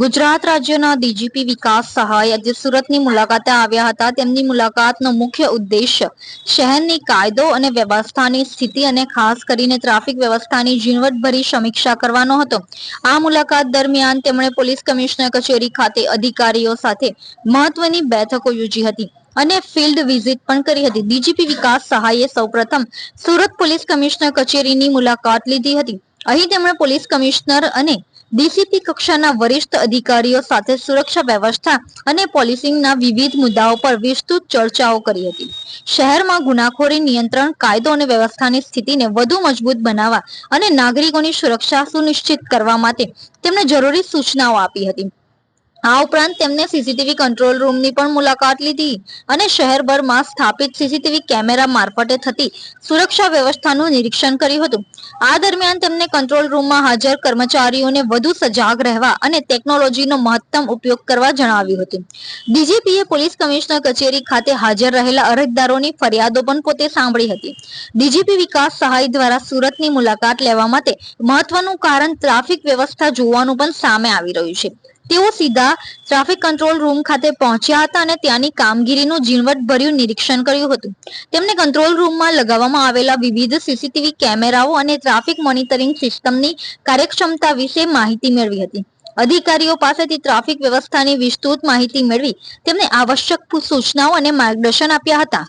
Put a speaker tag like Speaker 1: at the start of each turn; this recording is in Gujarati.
Speaker 1: ગુજરાત રાજ્યના ડીજીપી વિકાસ સહાય આજે સુરતની મુલાકાતે આવ્યા હતા. તેમની મુલાકાતનો મુખ્ય ઉદ્દેશ્ય શહેરની કાયદો અને વ્યવસ્થાની સ્થિતિ અને ખાસ કરીને ટ્રાફિક વ્યવસ્થાની ઝીણવટભરી સમીક્ષા કરવાનો હતો. આ મુલાકાત દરમિયાન તેમણે પોલીસ કમિશનર કચેરી ખાતે અધિકારીઓ સાથે મહત્વની બેઠકો યોજી હતી અને ફિલ્ડ વિઝિટ પણ કરી હતી. ડીજીપી વિકાસ સહાયે સૌપ્રથમ સુરત પોલીસ કમિશનર કચેરીની મુલાકાત લીધી હતી. અહીં તેમણે પોલીસ કમિશનર અને ડીસીપી કક્ષાના વરિષ્ઠ અધિકારીઓ સાથે સુરક્ષા વ્યવસ્થા અને પોલીસિંગના વિવિધ મુદ્દાઓ પર વિસ્તૃત ચર્ચાઓ કરી હતી. શહેરમાં ગુનાખોરી નિયંત્રણ, કાયદો અને વ્યવસ્થાની સ્થિતિને વધુ મજબૂત બનાવવા અને નાગરિકોની સુરક્ષા સુનિશ્ચિત કરવા માટે તેમણે જરૂરી સૂચનાઓ આપી હતી. આ ઉપરાંત તેમને સીસીટીવી કંટ્રોલ રૂમની પણ મુલાકાત લીધી અને શહેરભરમાં સ્થાપિત સીસીટીવી કેમેરા મારફતે થતી સુરક્ષા વ્યવસ્થાનું નિરીક્ષણ કર્યું હતું. આ દરમિયાન તેમને કંટ્રોલ રૂમમાં હાજર કર્મચારીઓને વધુ સજાગ રહેવા અને ટેકનોલોજીનો મહત્તમ ઉપયોગ કરવા જણાવ્યું હતું. ડીજીપીએ પોલીસ કમિશનર કચેરી ખાતે હાજર રહેલા અરજદારોની ફરિયાદો પણ પોતે સાંભળી હતી. ડીજીપી વિકાસ સહાય દ્વારા સુરતની મુલાકાત લેવા માટે મહત્વનું કારણ ટ્રાફિક વ્યવસ્થા જોવાનું પણ સામે આવી રહ્યું છે. તેઓ સીધા ટ્રાફિક કંટ્રોલ રૂમ ખાતે પહોંચ્યા હતા અને ત્યાંની કામગીરીનું ઝીણવટભર્યું નિરીક્ષણ કર્યું હતું. તેમને કંટ્રોલ રૂમમાં લગાવવામાં આવેલા વિવિધ સીસીટીવી કેમેરાઓ અને ટ્રાફિક મોનિટરિંગ સિસ્ટમની કાર્યક્ષમતા વિશે માહિતી મેળવી હતી. અધિકારીઓ પાસેથી ટ્રાફિક વ્યવસ્થાની વિસ્તૃત માહિતી મેળવી તેમને આવશ્યક સૂચનાઓ અને માર્ગદર્શન આપ્યા હતા.